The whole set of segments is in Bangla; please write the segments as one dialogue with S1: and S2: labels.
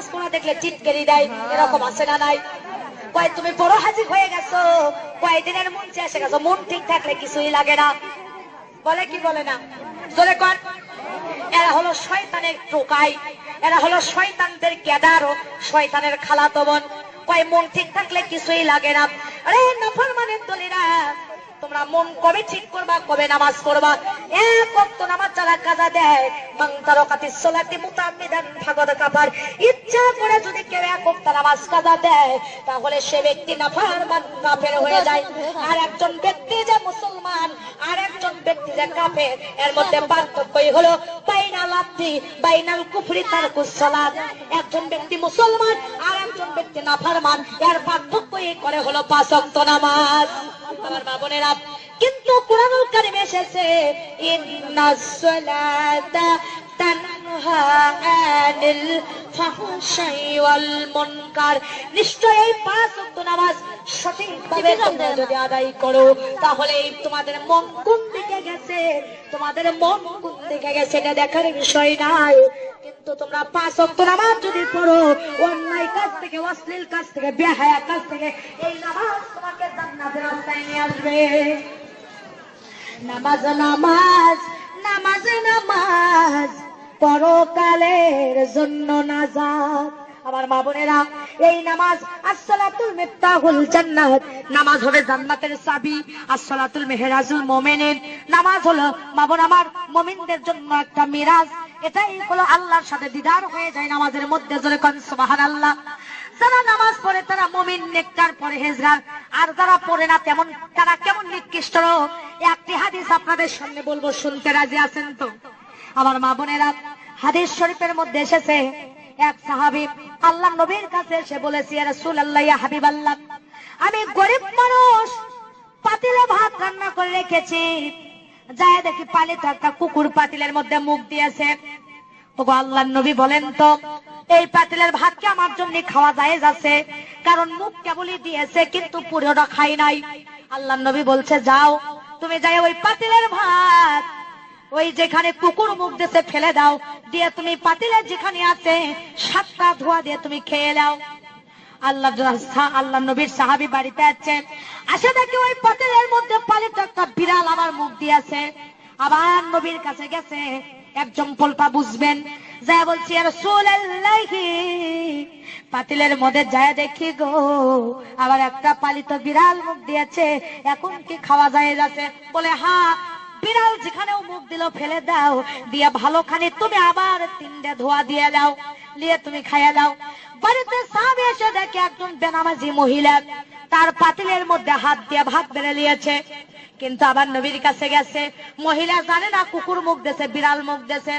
S1: নামাজ পড়া দেখলে চিটকেরি দেয়, এরকম আছে না নাই? কয়, তুমি বড় হাজির হয়ে গেছো। কয়েকদিনের মন এসে গেছো। মন ঠিক থাকলে কিছুই লাগে না। বলে কি বলে না? জোরে কর। এরা হলো শয়তানের টোকাই। এরা হলো শয়তানদের কেদার ও শয়তানের খালাতো বোন। কয়, মন ঠিক থাকলে কিছুই লাগে না। আরে নফর মানে দলিরা তোমরা মন কবে ঠিক করবা, কবে নামাজ পড়বা? এক অক্ত নামাজ যারা কাজা দেয় তারকাতি সলাতি মুতাম্মিদান কাফার। ইচ্ছা করে যদি কেউ এক অক্ত নামাজ কাজা দেয়, তাহলে সে ব্যক্তি কাফের হয়ে যায়। আর একজন ব্যক্তি যে মুসলমান, আর একজন ব্যক্তি যে কাফের, এর মধ্যে পার্থক্যই হলো বাইনা লাত্তি বাইনাল কুফরি একজন ব্যক্তি মুসলমান, আর একজন ব্যক্তি এর করে হলো পাঁচ ওয়াক্ত নামাজ। আমার মা বোনেরা কিন্তু কোরআনুল কারিমে এসেছে মুনকার। নিশ্চয় এই পাঁচ ওয়াক্ত নামাজ সঠিকভাবে তোমরা যদি আদায় করো তাহলে তোমাদের মন কোন দিকে গেছে? তোমাদের মন কোন দিকে গেছে এটা দেখার বিষয় নাই। কিন্তু তোমরা পাঁচ ওয়াক্ত নামাজ যদি পড়ো অন্যায় কাজ থেকে অশ্লীল কাজ থেকে বেহায়া কাজ থেকে এই নামাজ তোমাকে জান্নাতের রাস্তায় নিয়ে আসবে। নামাজ নামাজ নামাজ নামাজ। পরকালের জন্য নাজাত। আমার মা বোনেরা, এই নামাজ আসসালাতুল মিফতাহুল জান্নাত। নামাজ হবে জান্নাতের চাবি, আসসালাতুল মেহরাজুল মুমিনিন। নামাজ হলো, মা বোন আমার, মুমিনদের জন্য একটা মিরাজ। এটাই হলো আল্লাহর সাথে দিদার হয়ে যায় নামাজের মধ্যে, জোরে কোন সুবহানাল্লাহ। যারা নামাজ পড়ে, তারা মমিন, নেককার, পরে হেজরার আর যারা পড়ে না, তেমন, তারা কেমন নিকৃষ্ট একটি হাদিস আপনাদের সামনে বলব, শুনতে রাজি আছেন তো? আমার মা বোনেরা হাদিস শরীফের মধ্যে এসেছে, এক সাহাবী আল্লাহ নবীর কাছে এসে বলেছি রাসূল আল্লাহ হাবিব আল্লাহ আমি গরিব মানুষ, পাতিলে ভাত রান্না করে রেখেছি। যায় দেখি পালিত একটা কুকুর পাতিলের মধ্যে মুখ দিয়েছে। ওগো আল্লাহ নবী বলেন তো, এই পাতিলের ভাত কি আমার জন্য খাওয়া যায় আছে? কারণ মুখ কেবলই দিয়েছে, কিন্তু পুরোটা খাই নাই। আল্লাহ নবী বলছে, যাও, তুমি যাই ওই পাতিলের ভাত ওই যেখানে কুকুর মুখ দিয়েছে ফেলে দাও, দিয়ে তুমি পাতিলের যেখানে আছে, সাতটা ধোয়া দিয়ে তুমি খেয়ে নাও। আল্লাহ আল্লাহ নবীর সাহাবি বাড়িতে আছে। আসে দেখি ওই পাতিলের মধ্যে পালিত একটা বিড়াল আমার মুখ দিয়েছে আবার নবীর কাছে গেছে। একজন পোলটা বুঝবেন, যা বলছি আর পাতিলের মধ্যে যায় দেখি গো, আবার একটা পালিত বিড়াল মুখ দিয়েছে। এখন কি খাওয়া যায় যাচ্ছে? বলে, হা বিড়াল যেখানেও মুখ দিল, ফেলে দাও। দিয়া ভালো খানে তুমি আবার তিনটে ধোয়া দিয়ে দাও। নিয়ে তুমি খাইয়া দাও। বাড়িতে সাব এসে দেখে একজন বেনামাজি মহিলা তার পাতিলের মধ্যে হাত দিয়ে ভাত বেড়ে নিয়েছে। কিন্তু আবার নবীর কাছে গেছে। মহিলা জানে না, কুকুর মুখ দেছে বিড়াল মুখ দেছে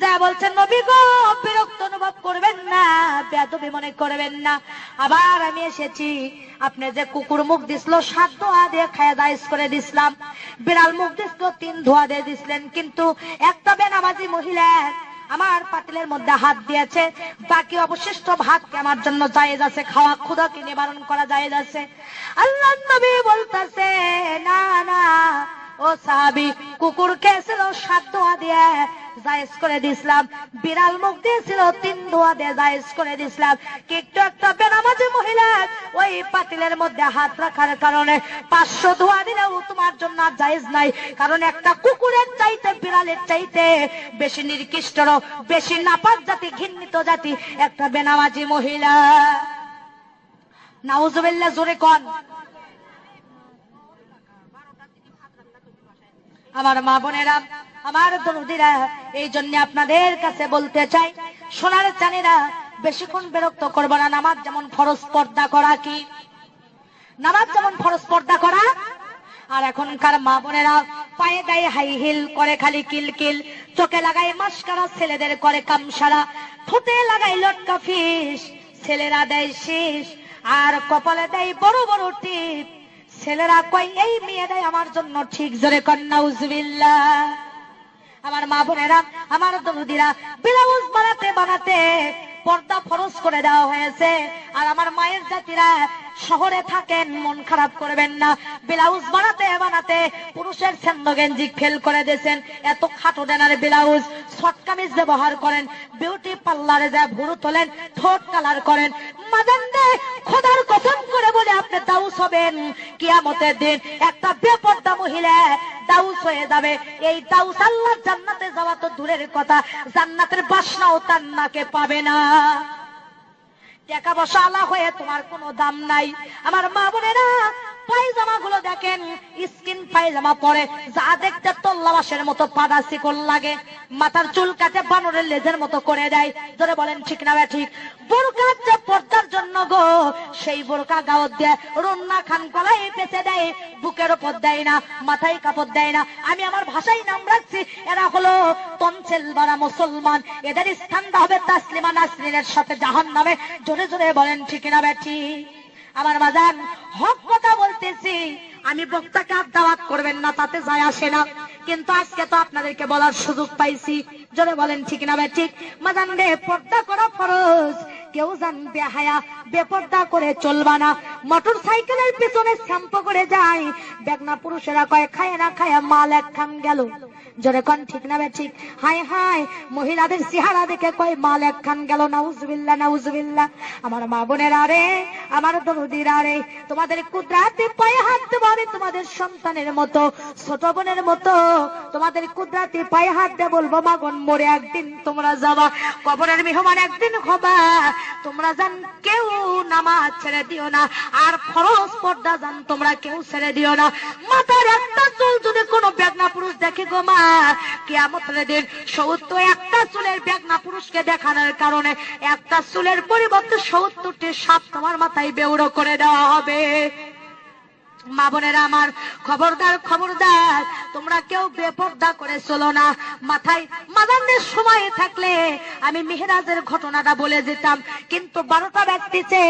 S1: যা বলছে, নবী গো, বিরক্ত অনুভব করবেন না বেদবি মনে করবেন না। আবার আমি এসেছি। আপনি যে কুকুর মুখ দিছিল, সাত ধোয়া দিয়ে খায়া দাইস করে দিছিলাম। বিড়াল মুখ দিছিল, তিন ধোয়া দিয়ে দিছিলেন। কিন্তু একটা বেনামাজি মহিলা আমার পাতিলের মধ্যে হাত দিয়েছে। বাকি অবশিষ্ট ভাতকে আমার জন্য জায়েজ আছে। খাওয়া ক্ষুধাকে নিবারণ করা জায়েজ আছে। আল্লাহ নবী বলতেছে, না না, ও সাহাবি, কুকুর খেয়েছিল সাত দোয়া দিয়ে জায়েজ করে দিছিলাম বিড়াল মুখ দিয়েছিল তিন দোয়া দিয়ে জায়েজ করে দিছিলাম কিন্তু একটা বেনামাজি মহিলা ওই পাতিলের মধ্যে হাত রাখার কারণে পাঁচশো ধোয়া দিলেও তোমার জন্য জায়েজ নাই। কারণ একটা কুকুরের চাইতে, বিড়ালের চাইতে বেশি নির্কৃষ্ট বেশি নাপাক জাতি, ঘৃণিত জাতি একটা বেনামাজি মহিলা। নাউজুবিল্লাহ, জোরে কন। আমার মা বোনেরা, আমার দরদিরা, এই জন্য আপনাদের কাছে বলতে চাই, সোনার চানেরা বেশিক্ষণ বিরক্ত করব না, নামাজ যেমন ফরজ পর্দা করা কি? নামাজ যেমন ফরজ পর্দা করা? আর এখনকার মা বোনেরা পায়ে দেয় হাই হিল করে খালি কিল কিল, চোখে লাগায় মাস্কারা, ছেলেদের করে কামসারা ঠোঁটে লাগাই লটকা ফিস, ছেলেরা দেয় শীষ, আর কপালে দেয় বড় বড় টিপ, ছেলেরা কয়, এই মেয়েটাই আমার জন্য ঠিক, জোরে কন্যা উজবিল্লা আমার মা বোনেরা, আমার দরুদিরা, ব্লাউজ বানাতে বানাতে পর্দা ফরজ করে দেওয়া হয়েছে। আর আমার মায়ের জাতিরা শহরে থাকেন, মন খারাপ করবেন না। ব্লাউজ বানাতে বানাতে পুরুষের সেন্দ গেঞ্জি ফেল করে দিয়েছেন। এত খাটো ডেনার ব্লাউজ, শর্ট কামিজ ব্যবহার করেন, বিউটি পার্লারে যা ভুরু তোলেন, ঠোঁট কালার করেন। মাদান্ডে খোদার কসম করে বলে আপনি দাউস হবেন। কিয়ামতের দিন একটা বেপর্দা মহিলা দাউস হয়ে যাবে। এই দাউস আল্লাহ জান্নাতে যাওয়া তো দূরের কথা। জান্নাতের বাসনাও তার নাকে পাবে না। টাকা বসা আলা হয়ে তোমার কোনো দাম নাই। আমার মা বোনেরা দেখেন, স্কিন পায়জামা পরে, যা দেখতে মতো পাড়া শিকল লাগে। মাথার চুল কাটে বানরের লেজের মতো করে দেয়। ধরে বলেন, ঠিক না ঠিক? যে পর্দার জন্য গো, সেই বোরকা দেয়। রন্না খান পেঁচে দেয়, বুকের ওপর দেয় না, মাথায় কাপড় দেয় না। আমি আমার ভাষায় নাম রাখছি, এরা হলো তনসেল বারা মুসলমান। এদের স্থানটা হবে তাসলিমা নাসরিনের সাথে জাহান নামে জোরে জোরে বলেন, ঠিক না ব্যাঠি আমার মাজান হক কথা বলতেছি। আমি বক্তাকে আর দাওয়াত করবেন না, তাতে যায় আসে না। কিন্তু আজকে তো আপনাদেরকে বলার সুযোগ পাইছি। যদি বলেন, ঠিক না ঠিক। মাজান রে, পর্দা করা ফরজ। কেউ জান বেহায়া বেপর্দা করে চলবা না। মোটর সাইকেলের পিছনে শ্যাম্পু করে যায়। বেগনা পুরুষেরা কয়, খায় না খায়, মাল এক গেল। জোরে কন, ঠিক না হাই হাই মহিলাদের চেহারা দেখে কয়, মাল এক খান গেল, নাউজুবিল্লাহ নাউজুবিল্লাহ। আমার মা বোনেরা রে, আমার দরদিরা রে, তোমাদের কুদরাতে পায়ে হাত দেবো তোমাদের সন্তানের মতো, ছোট বোনের মতো। তোমাদের কুদরাতে পায়ে হাত দিয়ে বলব মাগন মরে একদিন তোমরা যাবা, কবরের মেহমান একদিন হবা। তোমরা জান কেউ নামাজ ছেড়ে দিও না, আর ফরজ পর্দা জান তোমরা কেউ ছেড়ে দিও না। মাথার একটা চুল যদি কোনো বেগনা পুরুষ দেখে গো মা, কেয়ামতের দিন সত্তর একটা চুলের বেগনা পুরুষকে দেখানোর কারণে একটা চুলের পরিবর্তে সত্তরটি সাপ তোমার মাথায় বেউড়ো করে দেওয়া হবে। মা বোনেরা আমার খবরদার খবরদার, তোমরা কেউ বেপর্দা করে চলো না। মাথায় মাদানের সময় থাকলে আমি মেহরাজের ঘটনাটা বলে যেতাম কিন্তু বারোটা ব্যক্তিতে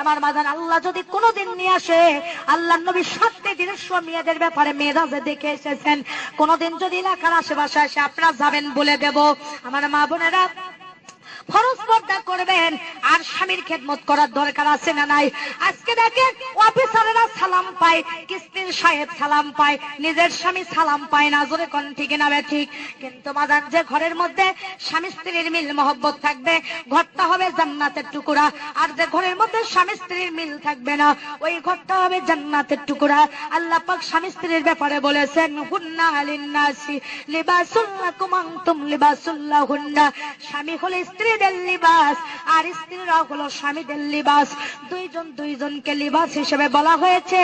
S1: আমার মাদান আল্লাহ যদি কোনোদিন নিয়ে আসে, আল্লাহ নবী সাতটি দিনের মেয়েদের ব্যাপারে মেয়েরাজে দেখে এসেছেন। কোনোদিন যদি এলাকার আশেপাশে আসে আপনারা যাবেন বলে দেব। আমার মা বোনেরা, ফরজ পর্দা করবেন আর স্বামীর খেদমত করার দরকার আছে না নাই? আজকে দেখেন অফিসারেরা সালাম পায়, কিস্তির সাহেব সালাম পায়, নিজের স্বামী সালাম পায় না, জোরে কোন ঠিক না ঠিক? কিন্তু মাদান যে ঘরের মধ্যে স্বামী স্ত্রীর মিল মহব্বত থাকবে, ঘরটা হবে জান্নাতের টুকুরা। আর যে ঘরের মধ্যে স্বামী স্ত্রীর মিল থাকবে না, ওই ঘরটা হবে জান্নাতের টুকুরা। আল্লাহ পাক স্বামী স্ত্রীর ব্যাপারে বলেছেন, হুন্না আলিন্নাসি লিবাসুল্লাকুম আনতুম লিবাসুল্লাহুন্না স্বামী হলে স্ত্রীদের লিবাস, আর স্ত্রীরা হলো স্বামীদের লিবাস। দুইজন দুইজনকে লিবাস হিসেবে বলা হয়েছে,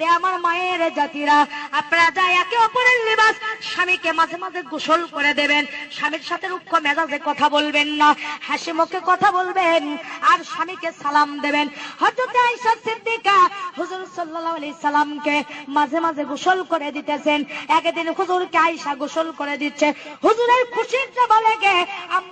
S1: রে আমার মায়ের জাতিরা, আপনারা যা একে অপরের লিবাস স্বামীকে মাঝে মাঝে গোসল করে দেবেন। স্বামীর সাথে রুক্ষ মেজাজে কথা বলবেন না, হাসি মুখে কথা বলবেন, আর স্বামীকে সালাম দেবেন। হজরত আয়েশা সিদ্দিকা হুজুর সাল্লাল্লাহু আলাইহি সাল্লামকে মাঝে মাঝে গোসল করে দিতেছেন। একদিন হুজুরকে আয়েশা গোসল করে দিচ্ছে। হুজুরের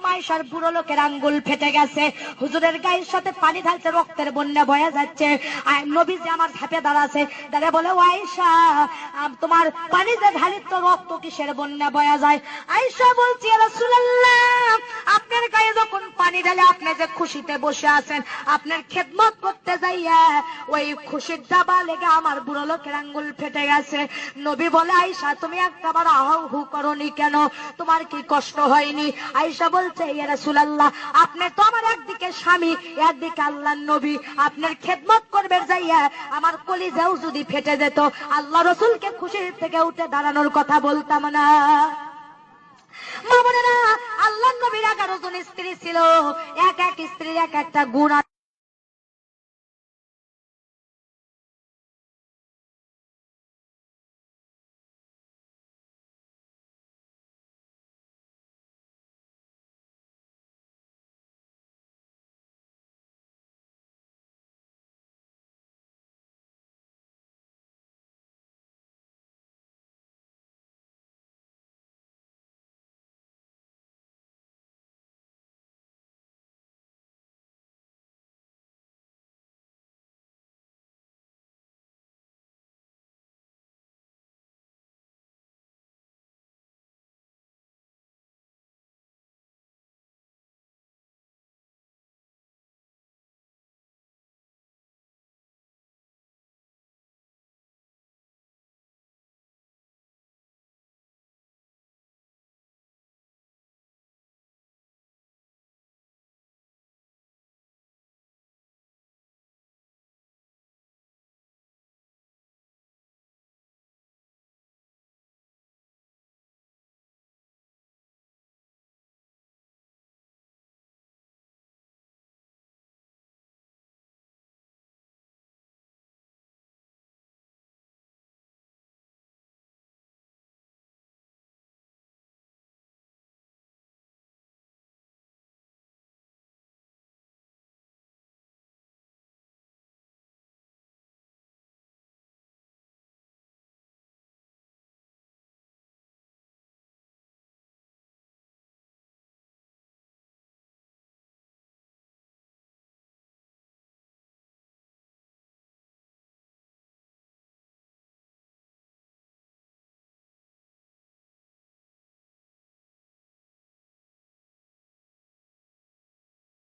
S1: আয়েশার বুড়ো লোকের আঙ্গুল ফেটে গেছে। হুজুরের গায়ের সাথে পানি ঢালছে, রক্তের বন্যা যাচ্ছে। আর নবীজি আমার দাঁড়াছে। দাঁড়া বলে আম- তোমার পানি যে ঢালি তো রক্ত কিসের বন্যা বয়া যায়? আয়েশা বলছি আপনার গায়ে যখন পানি ঢালে আপনি যে খুশিতে বসে আছেন, আপনার খেদমত করতে যাইয়া ওই দাবা লেগে আমার বুড়ো লোকের আঙ্গুল ফেটে গেছে। নবী বলে তুমি কেন? তোমার কি কষ্ট হয়নি? বলছে আপনি তো আমার একদিকে স্বামী, একদিকে নবী। আপনার খেদমত করবে যাইয়া আমার কলিজাও যদি ফেটে যেত, আল্লাহ রসুলকে খুশির থেকে উঠে দাঁড়ানোর কথা বলতাম না। মা আল্লাহ নবীর এগারো জন স্ত্রী ছিল। এক এক স্ত্রীর এক একটা গুণ।